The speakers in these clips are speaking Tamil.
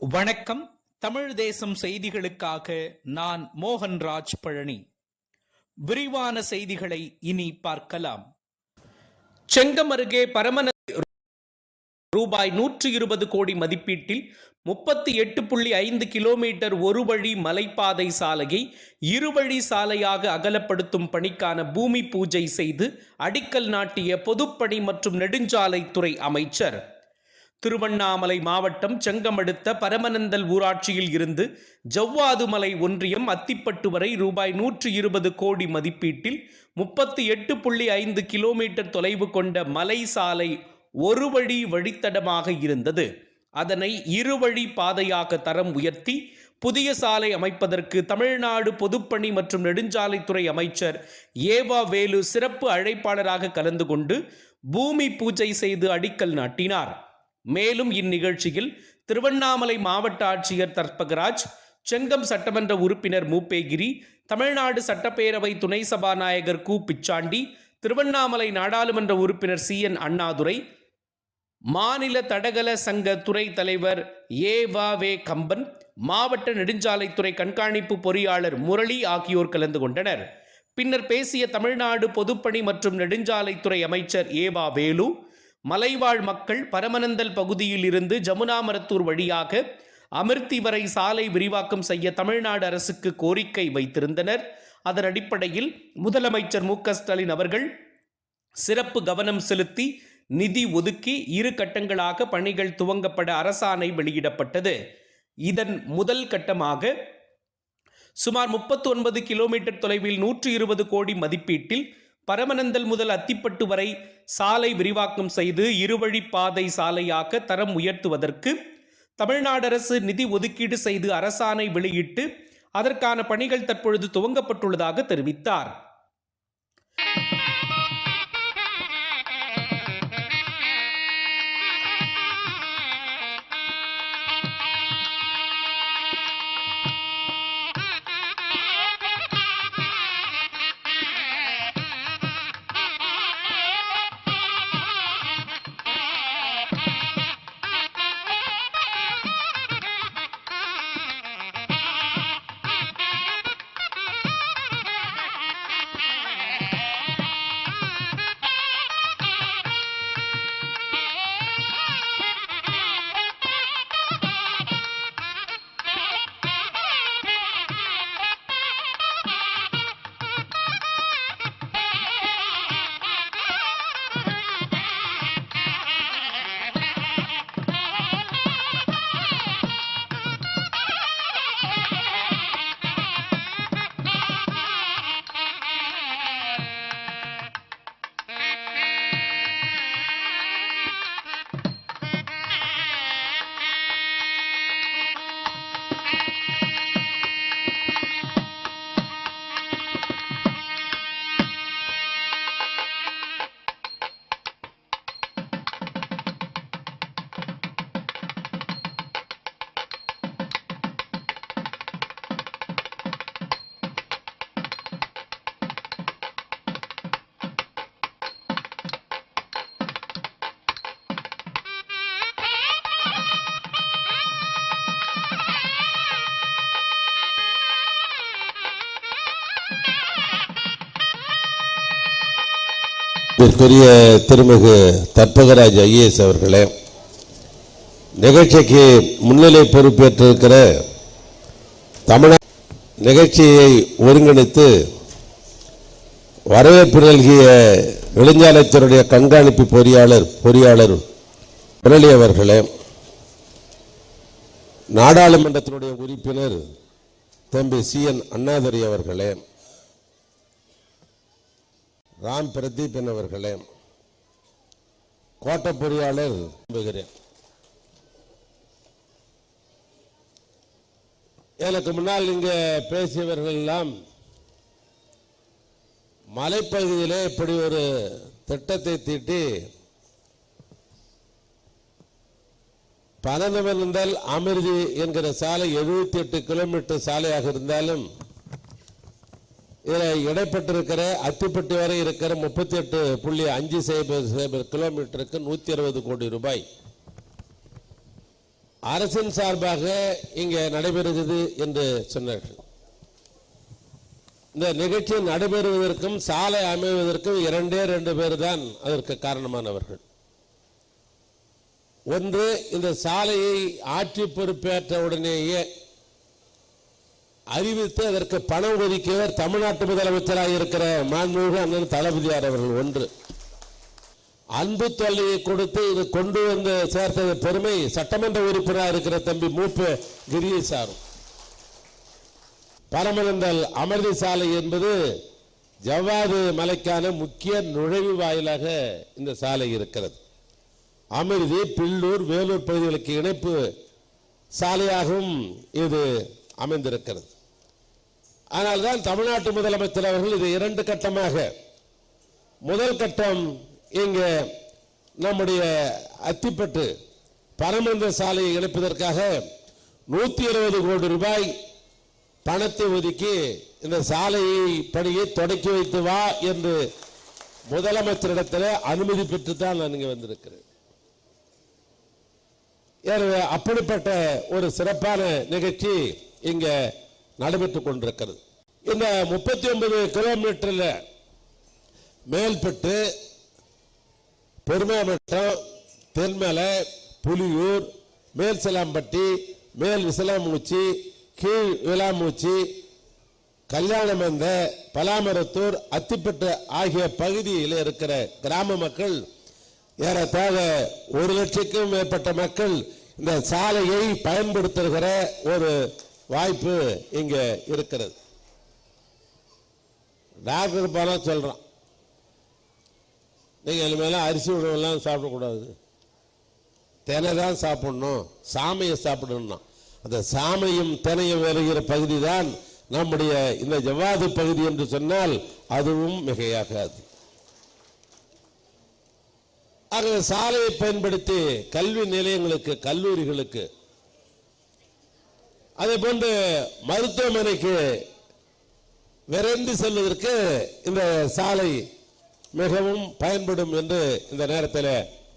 வணக்கம். தமிழ் தேசம் செய்திகளுக்காக நான் மோகன்ராஜ் பழனி. விரிவான செய்திகளை இனி பார்க்கலாம். செங்கம் அருகே பரமன ரூபாய் நூற்றி இருபது கோடி மதிப்பீட்டில் முப்பத்தி எட்டு புள்ளி ஐந்து கிலோமீட்டர் ஒரு வழி மலைப்பாதை சாலையை இருவழி சாலையாக அகலப்படுத்தும் பணிக்கான பூமி பூஜை செய்து அடிக்கல் நாட்டிய பொதுப்பணி மற்றும் நெடுஞ்சாலைத்துறை அமைச்சர். திருவண்ணாமலை மாவட்டம் செங்கமடுத்த பரமநந்தல் ஊராட்சியில் இருந்து ஜவ்வாதுமலை ஒன்றியம் அத்திப்பட்டு வரை ரூபாய் நூற்று இருபது கோடி மதிப்பீட்டில் முப்பத்தி எட்டு புள்ளி ஐந்து கிலோமீட்டர் தொலைவு கொண்ட மலை சாலை ஒரு வழி வழித்தடமாக இருந்தது. அதனை இருவழி பாதையாக தரம் உயர்த்தி புதிய சாலை அமைப்பதற்கு தமிழ்நாடு பொதுப்பணி மற்றும் நெடுஞ்சாலைத்துறை அமைச்சர் ஏவா வேலு சிறப்பு அழைப்பாளராக கலந்து கொண்டு பூமி பூஜை செய்து அடிக்கல் நாட்டினார். மேலும் இந்நிகழ்ச்சியில் திருவண்ணாமலை மாவட்ட ஆட்சியர் தர்பகராஜ் செங்கம் சட்டமன்ற உறுப்பினர் மூப்பேகிரி தமிழ்நாடு சட்டப்பேரவை துணை சபாநாயகர் கு. பிச்சாண்டி திருவண்ணாமலை நாடாளுமன்ற உறுப்பினர் சி. என். அண்ணாதுரை மாநில தடகள சங்க துறை தலைவர் ஏ. வா. வே. கம்பன் மாவட்ட நெடுஞ்சாலைத்துறை கண்காணிப்பு பொறியாளர் முரளி ஆகியோர் கலந்து கொண்டனர். பின்னர் பேசிய தமிழ்நாடு பொதுப்பணி மற்றும் நெடுஞ்சாலைத்துறை அமைச்சர் ஏவா வேலு மலைவாழ் மக்கள் பரமனந்தல் பகுதியில் இருந்து ஜமுனாமரத்தூர் வழியாக அமிர்தி வரை சாலை விரிவாக்கம் செய்ய தமிழ்நாடு அரசுக்கு கோரிக்கை வைத்திருந்தனர். அதன் அடிப்படையில் முதலமைச்சர் மு ஸ்டாலின் அவர்கள் சிறப்பு கவனம் செலுத்தி நிதி ஒதுக்கி இரு கட்டங்களாக பணிகள் துவங்கப்பட அரசாணை வெளியிடப்பட்டது. இதன் முதல் கட்டமாக சுமார் முப்பத்தி ஒன்பது கிலோமீட்டர் தொலைவில் நூற்றி இருபது கோடி மதிப்பீட்டில் பரமநந்தல் முதல் அத்திப்பட்டு வரை சாலை விரிவாக்கம் செய்து இருவழி பாதை சாலையாக்க தரம் உயர்த்துவதற்கு தமிழ்நாடு அரசு நிதி ஒதுக்கீடு செய்து அரசாணை வெளியிட்டு அதற்கான பணிகள் தற்பொழுது துவங்கப்பட்டுள்ளதாக தெரிவித்தார். இதற்குரிய திருமிகு தற்பகராஜ் ஐஏஎஸ் அவர்களே நிகழ்ச்சிக்கு முன்னிலை பொறுப்பேற்றிருக்கிற தமிழக நிகழ்ச்சியை ஒருங்கிணைத்து வரவேற்பு நல்கிய நெடுஞ்சாலைத்துறையுடைய கண்காணிப்பு பொறியாளர் பொறியாளர் முரளி அவர்களே நாடாளுமன்றத்தினுடைய உறுப்பினர் தம்பி சி என் அண்ணாதுரை அவர்களே ராம் பிரதீபன் அவர்களே கோட்ட பொறியாளர் நம்புகிறேன். எனக்கு முன்னால் இங்க பேசியவர்கள் எல்லாம் மலைப்பகுதியிலே இப்படி ஒரு திட்டத்தை தீட்டி பனந்தமல் இருந்தால் அமிர்தி என்கிற சாலை எழுபத்தி எட்டு கிலோமீட்டர் சாலையாக இருந்தாலும் இதில் இடைப்பட்டிருக்கிற அத்திப்பட்டி வரை இருக்கிற முப்பத்தி எட்டு புள்ளி அஞ்சு சைபர் சைபர் கிலோமீட்டருக்கு நூற்றி அறுபது கோடி ரூபாய். அரசின் சார்பாக இங்கே நடைபெறுகிறது என்று சொன்னார்கள். இந்த நிகழ்ச்சி நடைபெறுவதற்கும் சாலை அமைவதற்கும் இரண்டே ரெண்டு பேர் தான் அதற்கு காரணமானவர்கள். ஒன்று இந்த சாலையை ஆட்சி பொறுப்பேற்ற உடனேயே அறிவித்து அதற்கு பணம் ஒதுக்கியவர் தமிழ்நாட்டு முதலமைச்சராக இருக்கிற மாண்புமிகு அண்ணன் தளபதியார் அவர்கள் ஒன்று. அன்பு தொல்லையை கொடுத்து இது கொண்டு வந்து சேர்த்தது பெருமை சட்டமன்ற உறுப்பினராக இருக்கிற தம்பி மூப்பு கிரியேசாரும் பரமநந்தல் அமர்தி சாலை என்பது ஜவ்வாது மலைக்கான முக்கிய நுழைவு வாயிலாக இந்த சாலை இருக்கிறது. அமிர்தி பில்லூர் வேலூர் பகுதிகளுக்கு இணைப்பு சாலையாகவும் இது அமைந்திருக்கிறது. ஆனால் தான் தமிழ்நாட்டு முதலமைச்சர் அவர்கள் இது இரண்டு கட்டமாக. முதல் கட்டம் இங்கே நம்முடைய அத்திப்பட்டு பரமந்த சாலையை இணைப்பதற்காக நூத்தி இருபது கோடி ரூபாய் பணத்தை ஒதுக்கி இந்த சாலையை பணியை தொடக்கி வைத்து வா என்று முதலமைச்சரிடத்தில் அனுமதி பெற்றுத்தான் நான் இங்கே வந்திருக்கிறேன். எனவே அப்படிப்பட்ட ஒரு சிறப்பான நிகழ்ச்சி இங்கே நடைபெற்றுக் கொண்டிருக்கிறது இந்த முப்பத்தி ஒன்பது கிலோமீட்டரில் மேல்பட்டு பெருமாமட்டம் தென்மலை புலியூர் மேல் சிலாம்பட்டி மேல் விசலாமூச்சி கீழ் விலாமூச்சி கல்யாணமந்த பலாமரத்தூர் அத்திப்பட்டு ஆகிய பகுதியில் இருக்கிற கிராம மக்கள் ஏறத்தாழ ஒரு லட்சத்துக்கும் மேற்பட்ட மக்கள் இந்த சாலையை பயன்படுத்துகிற ஒரு வாய்ப்பு இங்கே இருக்கிறது. டாக்டர் போனா சொல்கிறான் நீங்கள் இனிமேலாம் அரிசி உணவுலாம் சாப்பிடக்கூடாது. தினை தான் சாப்பிடணும். சாமையை சாப்பிடணும் அந்த சாமையும் தினையும் வருகிற பகுதி தான் நம்முடைய இந்த ஜவ்வாது பகுதி என்று சொன்னால் அதுவும் மிகையாகாது. ஆக சாலையை பயன்படுத்தி கல்வி நிலையங்களுக்கு கல்லூரிகளுக்கு அதே போன்று மருத்துவமனைக்கு விரைந்து செல்வதற்கு இந்த சாலை மிகவும் பயன்படும் என்று இந்த நேரத்தில்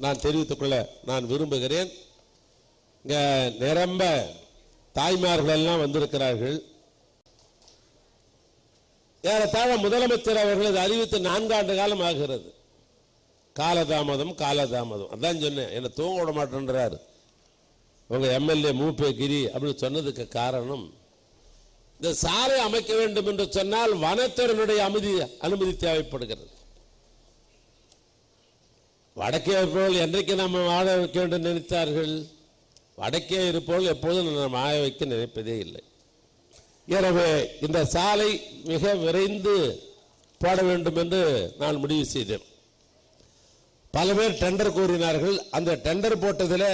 நான் தெரிவித்துக் கொள்ள நான் விரும்புகிறேன். இங்கே நிரம்ப தாய்மார்கள் எல்லாம் வந்திருக்கிறார்கள். ஏறத்தாழ முதலமைச்சர் அவர்கள் இதை அறிவித்து நான்காண்டு காலம் ஆகிறது. காலதாமதம் காலதாமதம். அதான் சொன்னேன் என்னை தூங்க விட மாட்டேன்றாரு. உங்கள் எம்எல்ஏ மூப்பே கிரி அப்படின்னு சொன்னதுக்கு காரணம் இந்த சாலை அமைக்க வேண்டும் என்று சொன்னால் வனத்துறையினுடைய அனுமதி அனுமதி தேவைப்படுகிறது. வடக்கே இருப்பவர்கள் என்றைக்கு நம்ம வாழ வைக்க வேண்டும் நினைத்தார்கள்? வடக்கே இருப்பவர்கள் எப்போதும் நாம் வாழ வைக்க நினைப்பதே இல்லை. எனவே இந்த சாலை மிக விரைந்து போட வேண்டும் என்று நான் முடிவு செய்தேன். பல பேர் டெண்டர் கூறினார்கள். அந்த டெண்டர் போட்டதில்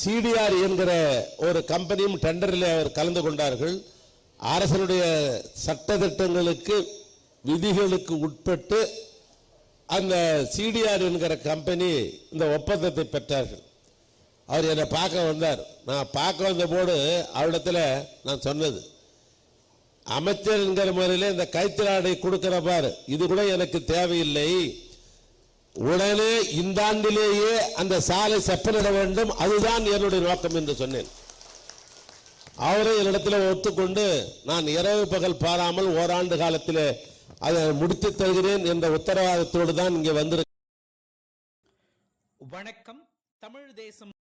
சிடிஆர் என்கிற ஒரு கம்பெனியும் டெண்டரில் அவர் கலந்து கொண்டார்கள். அரசனுடைய சட்டத்திட்டங்களுக்கு விதிகளுக்கு உட்பட்டு அந்த சிடிஆர் என்கிற கம்பெனி இந்த ஒப்பந்தத்தை பெற்றார்கள். அவர் என்னை பார்க்க வந்தார். நான் பார்க்க வந்த அவரிடத்தில் நான் சொன்னது அமைச்சர் என்கிற முறையில் இந்த கைத்திராடை கொடுக்குற பார் இது கூட எனக்கு தேவையில்லை. உடனே இந்த ஆண்டிலேயே அந்த சாலை செப்பனிட வேண்டும். அதுதான் என்னுடைய நோக்கம் என்று சொன்னேன். அவரை என்னிடத்தில் ஒத்துக்கொண்டு நான் இரவு பகல் பாராமல் ஓராண்டு காலத்தில் அதை முடித்து தருகிறேன் என்ற உத்தரவாதத்தோடு தான் இங்கே வந்திருக்க வணக்கம். தமிழ் தேசம்